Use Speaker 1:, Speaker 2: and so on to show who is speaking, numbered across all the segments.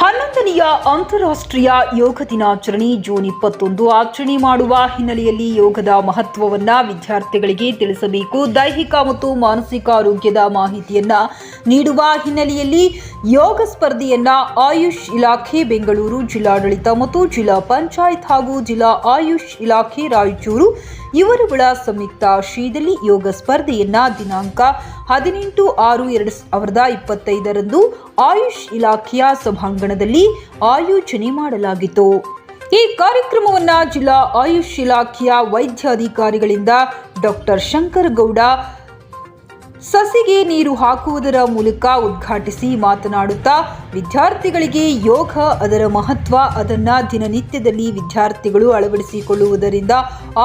Speaker 1: ಹನ್ನೊಂದನೆಯ ಅಂತಾರಾಷ್ಟ್ರೀಯ ಯೋಗ ದಿನಾಚರಣೆ ಜೂನ್ ಇಪ್ಪತ್ತೊಂದು ಆಚರಣೆ ಮಾಡುವ ಹಿನ್ನೆಲೆಯಲ್ಲಿ ಯೋಗದ ಮಹತ್ವವನ್ನು ವಿದ್ಯಾರ್ಥಿಗಳಿಗೆ ತಿಳಿಸಬೇಕು. ದೈಹಿಕ ಮತ್ತು ಮಾನಸಿಕ ಆರೋಗ್ಯದ ಮಾಹಿತಿಯನ್ನ ನೀಡುವ ಹಿನ್ನೆಲೆಯಲ್ಲಿ ಯೋಗ ಸ್ಪರ್ಧೆಯನ್ನ ಆಯುಷ್ ಇಲಾಖೆ ಬೆಂಗಳೂರು ಜಿಲ್ಲಾಡಳಿತ ಮತ್ತು ಜಿಲ್ಲಾ ಪಂಚಾಯತ್ ಹಾಗೂ ಜಿಲ್ಲಾ ಆಯುಷ್ ಇಲಾಖೆ ರಾಯಚೂರು, ಇವರುಗಳ ಸಂಯುಕ್ತ ಆಶ್ರಯದಲ್ಲಿ ಯೋಗ ಸ್ಪರ್ಧೆಯನ್ನ ದಿನಾಂಕ ಹದಿನೆಂಟು ಆರು ಎರಡು ಸಾವಿರದ ಇಪ್ಪತ್ತೈದರಂದು ಆಯುಷ್ ಇಲಾಖೆಯ ಸಭಾಂಗಣದಲ್ಲಿ ಆಯೋಜನೆ ಮಾಡಲಾಗಿತ್ತು. ಈ ಕಾರ್ಯಕ್ರಮವನ್ನ ಜಿಲ್ಲಾ ಆಯುಷ್ ಇಲಾಖೆಯ ವೈದ್ಯಾಧಿಕಾರಿಗಳಿಂದ ಡಾಕ್ಟರ್ ಶಂಕರ್ ಗೌಡ ಸಸಿಗೆ ನೀರು ಹಾಕುವುದರ ಮೂಲಕ ಉದ್ಘಾಟಿಸಿ ಮಾತನಾಡುತ್ತಾ ವಿದ್ಯಾರ್ಥಿಗಳಿಗೆ ಯೋಗ ಅದರ ಮಹತ್ವ, ಅದನ್ನ ದಿನನಿತ್ಯದಲ್ಲಿ ವಿದ್ಯಾರ್ಥಿಗಳು ಅಳವಡಿಸಿಕೊಳ್ಳುವುದರಿಂದ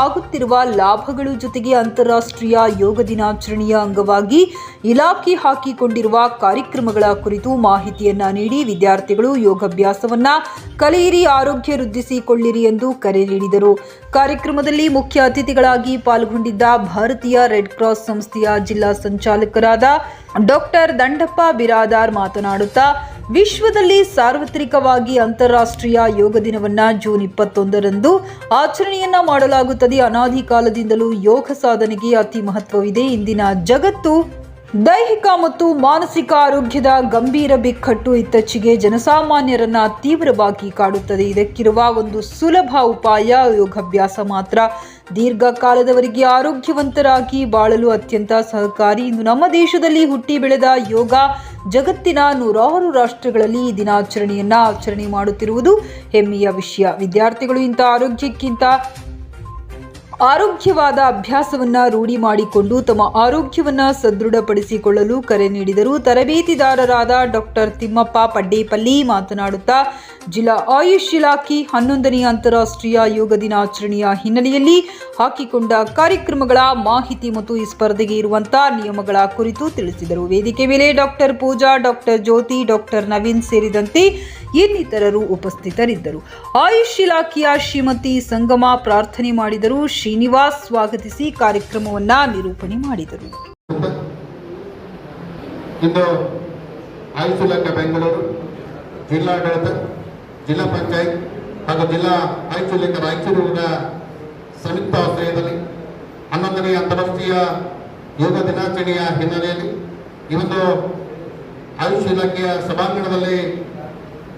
Speaker 1: ಆಗುತ್ತಿರುವ ಲಾಭಗಳು ಜೊತೆಗೆ ಅಂತಾರಾಷ್ಟ್ರೀಯ ಯೋಗ ದಿನಾಚರಣೆಯ ಅಂಗವಾಗಿ ಇಲಾಖೆ ಹಾಕಿಕೊಂಡಿರುವ ಕಾರ್ಯಕ್ರಮಗಳ ಕುರಿತು ಮಾಹಿತಿಯನ್ನು ನೀಡಿ ವಿದ್ಯಾರ್ಥಿಗಳು ಯೋಗಾಭ್ಯಾಸವನ್ನು ಕಲಿಯಿರಿ, ಆರೋಗ್ಯ ವೃದ್ಧಿಸಿಕೊಳ್ಳಿರಿ ಎಂದು ಕರೆ ನೀಡಿದರು. ಕಾರ್ಯಕ್ರಮದಲ್ಲಿ ಮುಖ್ಯ ಅತಿಥಿಗಳಾಗಿ ಪಾಲ್ಗೊಂಡಿದ್ದ ಭಾರತೀಯ ರೆಡ್ ಕ್ರಾಸ್ ಸಂಸ್ಥೆಯ ಜಿಲ್ಲಾ ಸಂಚಾಲಕರಾದ ಡಾಕ್ಟರ್ ದಂಡಪ್ಪ ಬಿರಾದಾರ್ ಮಾತನಾಡುತ್ತಾ, ವಿಶ್ವದಲ್ಲಿ ಸಾರ್ವತ್ರಿಕವಾಗಿ ಅಂತಾರಾಷ್ಟ್ರೀಯ ಯೋಗ ದಿನವನ್ನ ಜೂನ್ ಇಪ್ಪತ್ತೊಂದರಂದು ಆಚರಣೆಯನ್ನ ಮಾಡಲಾಗುತ್ತದೆ. ಅನಾದಿ ಕಾಲದಿಂದಲೂ ಯೋಗ ಸಾಧನೆಗೆ ಅತಿ ಮಹತ್ವವಿದೆ. ಇಂದಿನ ಜಗತ್ತು ದೈಹಿಕ ಮತ್ತು ಮಾನಸಿಕ ಆರೋಗ್ಯದ ಗಂಭೀರ ಬಿಕ್ಕಟ್ಟು ಇತ್ತೀಚೆಗೆ ಜನಸಾಮಾನ್ಯರನ್ನ ತೀವ್ರವಾಗಿ ಕಾಡುತ್ತದೆ. ಇದಕ್ಕಿರುವ ಒಂದು ಸುಲಭ ಉಪಾಯ ಯೋಗಾಭ್ಯಾಸ ಮಾತ್ರ. ದೀರ್ಘಕಾಲದವರೆಗೆ ಆರೋಗ್ಯವಂತರಾಗಿ ಬಾಳಲು ಅತ್ಯಂತ ಸಹಕಾರಿ. ಇಂದು ನಮ್ಮ ದೇಶದಲ್ಲಿ ಹುಟ್ಟಿ ಬೆಳೆದ ಯೋಗ ಜಗತ್ತಿನ ನೂರಾರು ರಾಷ್ಟ್ರಗಳಲ್ಲಿ ಈ ದಿನಾಚರಣೆಯನ್ನ ಆಚರಣೆ ಮಾಡುತ್ತಿರುವುದು ಹೆಮ್ಮೆಯ ವಿಷಯ. ವಿದ್ಯಾರ್ಥಿಗಳು ಇಂಥ ಆರೋಗ್ಯಕ್ಕಿಂತ ಆರೋಗ್ಯವಾದ ಅಭ್ಯಾಸವನ್ನ ರೂಢಿ ಮಾಡಿಕೊಂಡು ತಮ್ಮ ಆರೋಗ್ಯವನ್ನ ಸದೃಢಪಡಿಸಿಕೊಳ್ಳಲು ಕರೆ ನೀಡಿದರು. ತರಬೇತಿದಾರರಾದ ಡಾಕ್ಟರ್ ತಿಮ್ಮಪ್ಪ ಪಡ್ಡೇಪಲ್ಲಿ ಮಾತನಾಡುತ್ತಾ, ಜಿಲ್ಲಾ ಆಯುಷ್ ಇಲಾಖೆ ಹನ್ನೊಂದನೇ ಅಂತಾರಾಷ್ಟ್ರೀಯ ಯೋಗ ದಿನಾಚರಣೆಯ ಹಿನ್ನೆಲೆಯಲ್ಲಿ ಹಾಕಿಕೊಂಡ ಕಾರ್ಯಕ್ರಮಗಳ ಮಾಹಿತಿ ಮತ್ತು ಈ ಸ್ಪರ್ಧೆಗೆ ಇರುವಂತಹ ನಿಯಮಗಳ ಕುರಿತು ತಿಳಿಸಿದರು. ವೇದಿಕೆ ಮೇಲೆ doctor Pooja, doctor Jyothi, doctor Naveen ಸೇರಿದಂತೆ ಇನ್ನಿತರರು ಉಪಸ್ಥಿತರಿದ್ದರು. ಆಯುಷ್ ಇಲಾಖೆಯ ಶ್ರೀಮತಿ ಸಂಗಮ ಪ್ರಾರ್ಥನೆ ಮಾಡಿದರು. ಶ್ರೀನಿವಾಸ್ ಸ್ವಾಗತಿಸಿ ಕಾರ್ಯಕ್ರಮವನ್ನ ನಿರೂಪಣೆ ಮಾಡಿದರು.
Speaker 2: ಇಂದು ಆಯುಷ್ ಬೆಂಗಳೂರು ಜಿಲ್ಲಾಡಳಿತ ಜಿಲ್ಲಾ ಪಂಚಾಯತ್ ಹಾಗೂ ಜಿಲ್ಲಾ ಆಯುಷ್ ಇಲಾಖೆ ರಾಯಚೂರಿನ ಸಂಯುಕ್ತ ಆಶ್ರಯದಲ್ಲಿ ಹನ್ನೊಂದನೇ ಅಂತಾರಾಷ್ಟ್ರೀಯ ಯೋಗ ದಿನಾಚರಣೆಯ ಹಿನ್ನೆಲೆಯಲ್ಲಿ ಇವತ್ತು ಆಯುಷ್ ಇಲಾಖೆಯ ಸಭಾಂಗಣದಲ್ಲಿ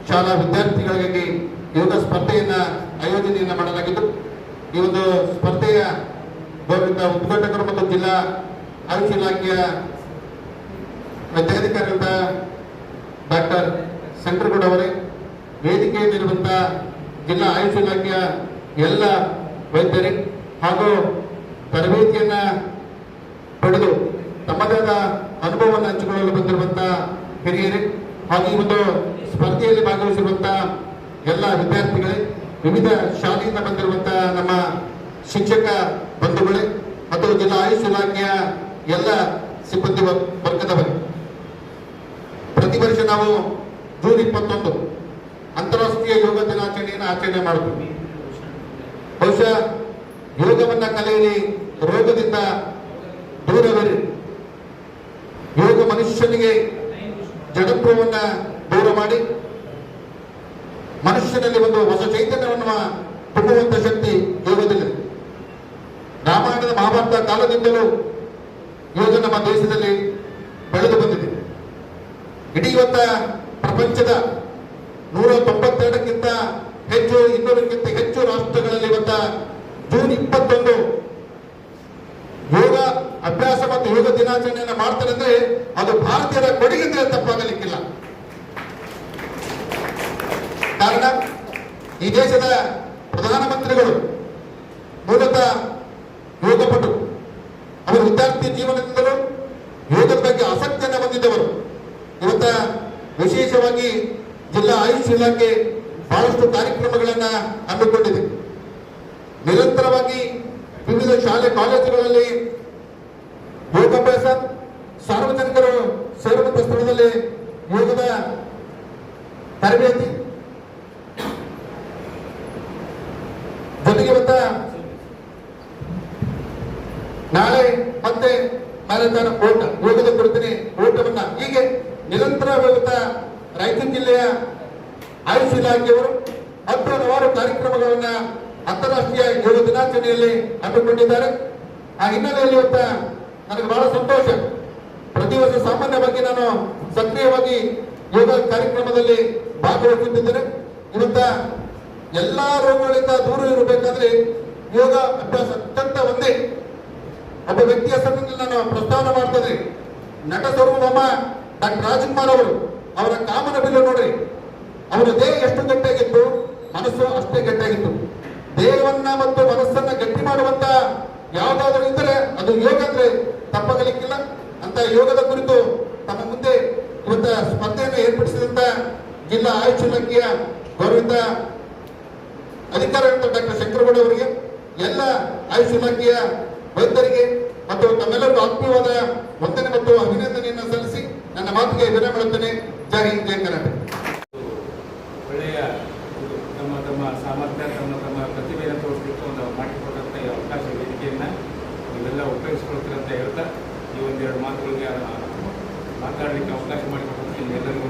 Speaker 2: ಶಾಲಾ ವಿದ್ಯಾರ್ಥಿಗಳಿಗಾಗಿ ಯೋಗ ಸ್ಪರ್ಧೆಯನ್ನು ಆಯೋಜನೆಯನ್ನು ಮಾಡಲಾಗಿದ್ದು ಈ ಒಂದು ಸ್ಪರ್ಧೆಯ ಗೌರವಿತ ಉದ್ಘಾಟಕರು ಮತ್ತು ಜಿಲ್ಲಾ ಆಯುಷ್ ಇಲಾಖೆಯ ವೈದ್ಯಾಧಿಕಾರಿಗಳಾದ ಡಾಕ್ಟರ್ ಶಂಕರಗೌಡ ಅವರೇ ವೇದಿಕೆಯಲ್ಲಿರುವಂಥ ಜಿಲ್ಲಾ ಆಯುಷ್ ಇಲಾಖೆಯ ಎಲ್ಲ ವೈದ್ಯರೇ ಹಾಗೂ ತರಬೇತಿಯನ್ನ ಪಡೆದು ತಮ್ಮದೇ ಆದ ಅನುಭವವನ್ನು ಹಂಚಿಕೊಳ್ಳಲು ಬಂದಿರುವಂಥ ಹಿರಿಯರೇ ಹಾಗೂ ಈ ಒಂದು ಸ್ಪರ್ಧೆಯಲ್ಲಿ ಭಾಗವಹಿಸಿರುವಂಥ ಎಲ್ಲ ವಿದ್ಯಾರ್ಥಿಗಳೇ ವಿವಿಧ ಶಾಲೆಯಿಂದ ಬಂದಿರುವಂಥ ನಮ್ಮ ಶಿಕ್ಷಕ ಬಂಧುಗಳೇ ಮತ್ತು ಜಿಲ್ಲಾ ಆಯುಷ್ ಇಲಾಖೆಯ ಎಲ್ಲ ಸಿಬ್ಬಂದಿ ವರ್- ವರ್ಗದವರೇ. ಪ್ರತಿ ವರ್ಷ ನಾವು ಜೂನ್ ಇಪ್ಪತ್ತೊಂದು ಅಂತಾರಾಷ್ಟ್ರೀಯ ಯೋಗ ದಿನಾಚರಣೆಯನ್ನು ಆಚರಣೆ ಮಾಡುತ್ತೀವಿ. ಬಹುಶಃ ಯೋಗವನ್ನ ಕಲಿಯಿರಿ ರೋಗದಿಂದ ದೂರವಿರಿ. ಯೋಗ ಮನುಷ್ಯನಿಗೆ ಜಡತ್ವವನ್ನ ದೂರ ಮಾಡಿ ಮನುಷ್ಯನಲ್ಲಿ ಒಂದು ಹೊಸ ಚೈತನ್ಯವನ್ನು ತುಂಬುವಂತ ಶಕ್ತಿ ಯೋಗದಲ್ಲಿದೆ ರಾಮಾಯಣದ ಮಹಾಭಾರತ ಕಾಲದಿಂದಲೂ ಯೋಗ ನಮ್ಮ ದೇಶದಲ್ಲಿ ಬೆಳೆದು ಬಂದಿದೆ. ಇಡೀ ಇವತ್ತ ಪ್ರಪಂಚದ ನೂರ ತೊಂಬತ್ತೆರಡಕ್ಕಿಂತ ಹೆಚ್ಚು, ಇನ್ನೂರಕ್ಕಿಂತ ಹೆಚ್ಚು ರಾಷ್ಟ್ರಗಳಲ್ಲಿ ಇವತ್ತ ಜೂನ್ ಇಪ್ಪತ್ತೊಂದು ಯೋಗ ಅಭ್ಯಾಸ ಮತ್ತು ಯೋಗ ದಿನಾಚರಣೆಯನ್ನು ಮಾಡ್ತಾರೆ ಅಂದ್ರೆ ಅದು ಭಾರತೀಯರ ಕೊಡುಗೆ ತಪ್ಪಾಗಲಿಕ್ಕಿಲ್ಲ. ಕಾರಣ, ಈ ದೇಶದ ಪ್ರಧಾನಮಂತ್ರಿಗಳು ಮೂಲತಃ ಯೋಗಪಟು. ಅವರು ವಿದ್ಯಾರ್ಥಿ ಜೀವನದಿಂದಲೂ ಯೋಗದ ಬಗ್ಗೆ ಆಸಕ್ತಿಯನ್ನು ಹೊಂದಿದ್ದವರು. ಇವತ್ತ ವಿಶೇಷವಾಗಿ ಜಿಲ್ಲಾ ಆಯುಷ್ ಇಲಾಖೆ ಬಹಳಷ್ಟು ಕಾರ್ಯಕ್ರಮಗಳನ್ನ ಹಮ್ಮಿಕೊಂಡಿದೆ. ನಿರಂತರವಾಗಿ ವಿವಿಧ ಶಾಲೆ, ಕಾಲೇಜುಗಳಲ್ಲಿ ಯೋಗಾಭ್ಯಾಸ ಸಾರ್ವಜನಿಕರು ಸೇರುವಂತ ಸ್ಥಳದಲ್ಲಿ ಯೋಗದ ತರಬೇತಿ ಜೊತೆಗೆ ಇವತ್ತ ಮ್ಯಾರಥಾನ್ ಓಟ ಯೋಗದ ಕೊಡ್ತೀನಿ ಓಟವನ್ನ ಹೀಗೆ ನಿರಂತರ ಹೋಗುತ್ತಾ ರಾಯಚೂರು ಜಿಲ್ಲೆಯ ಆಯುಷ್ ಇಲಾಖೆಯವರು ಹತ್ತು ಹಲವಾರು ಕಾರ್ಯಕ್ರಮಗಳನ್ನ ಅಂತಾರಾಷ್ಟ್ರೀಯ ಯೋಗ ದಿನಾಚರಣೆಯಲ್ಲಿ ಹಮ್ಮಿಕೊಂಡಿದ್ದಾರೆ. ಆ ಹಿನ್ನೆಲೆಯಲ್ಲಿ ಇವತ್ತ ನನಗೆ ಬಹಳ ಸಂತೋಷ. ಪ್ರತಿ ವರ್ಷ ಸಾಮಾನ್ಯವಾಗಿ ನಾನು ಸಕ್ರಿಯವಾಗಿ ಯೋಗ ಕಾರ್ಯಕ್ರಮದಲ್ಲಿ ಭಾಗವಹಿಸುತ್ತಿದ್ದೇನೆ. ಇವತ್ತ ಎಲ್ಲಾ ರೋಗಗಳಿಂದ ದೂರ ಇರಬೇಕಾದ್ರೆ ಯೋಗ ಅಭ್ಯಾಸ ಅತ್ಯಂತ ಒಂದೇ. ಒಬ್ಬ ವ್ಯಕ್ತಿ ಹೆಸರಿನಲ್ಲಿ ನಾನು ಪ್ರಸ್ತಾವನೆ ಮಾಡ್ತದೆ ನಟ ಸಾರ್ವಭೌಮ ಡಾಕ್ಟರ್ ರಾಜ್ಕುಮಾರ್ ಅವರು, ಅವರ ಕಾಮನ ಬಿಲ್ಲು ನೋಡ್ರಿ. ಅವರ ದೇಹ ಎಷ್ಟು ಗಟ್ಟಿಯಾಗಿತ್ತು? ಮನಸ್ಸು ಅಷ್ಟೇ ಗಟ್ಟಿಯಾಗಿತ್ತು. ದೇಹವನ್ನ ಮತ್ತು ಮನಸ್ಸನ್ನ ಗಟ್ಟಿ ಮಾಡುವಂತ ಯಾವುದಾದರೂ ಇದ್ದರೆ ಅದು ಯೋಗ ಅಂದ್ರೆ ತಪ್ಪಾಗಲಿಕ್ಕಿಲ್ಲ. ಅಂತ ಯೋಗದ ಕುರಿತು ತಮ್ಮ ಮುಂದೆ ಇವತ್ತ ಸ್ಪರ್ಧೆಯನ್ನು ಏರ್ಪಡಿಸಿದಂತ ಜಿಲ್ಲಾ ಆಯುಷ್ ಇಲಾಖೆಯ ಗೌರವಿತ ಅಧಿಕಾರಿ ಡಾಕ್ಟರ್ ಶಂಕರಗೌಡ ಅವರಿಗೆ, ಎಲ್ಲ ಆಯುಷ್ ಇಲಾಖೆಯ ವೈದ್ಯರಿಗೆ ಮತ್ತು ತಮ್ಮೆಲ್ಲರಿಗೂ ಆತ್ಮೀಯವಾದ ವಂದನೆ ಮತ್ತು ಅಭಿನಂದನೆಯನ್ನು ಸಲ್ಲಿಸಿ ನನ್ನ ಮಾತಿಗೆ ವಿರಾಮ ಮಾಡುತ್ತೇನೆ ಜೈ ಜೈ ಕರ್ನಾಟಕ.
Speaker 3: ಒಳ್ಳೆಯ ತಮ್ಮ ತಮ್ಮ ಸಾಮರ್ಥ್ಯ, ತಮ್ಮ ತಮ್ಮ ಪ್ರತಿಭೆಯನ್ನು ತೋರಿಸಲಿಕ್ಕೆ ಒಂದು ಮಾಡಿಕೊಟ್ಟಂಥ ಈ ಅವಕಾಶ ವೇದಿಕೆಯನ್ನು ನೀವೆಲ್ಲ ಉಪಯೋಗಿಸ್ಕೊಳ್ತೀರಂತ ಹೇಳ್ತಾ ಈ ಒಂದೆರಡು ಮಾತುಗಳಿಗೆ ಮಾತಾಡಲಿಕ್ಕೆ ಅವಕಾಶ ಮಾಡಿಕೊಟ್ಟಂತ ನಿಮ್ಮೆಲ್ಲರಿಗೂ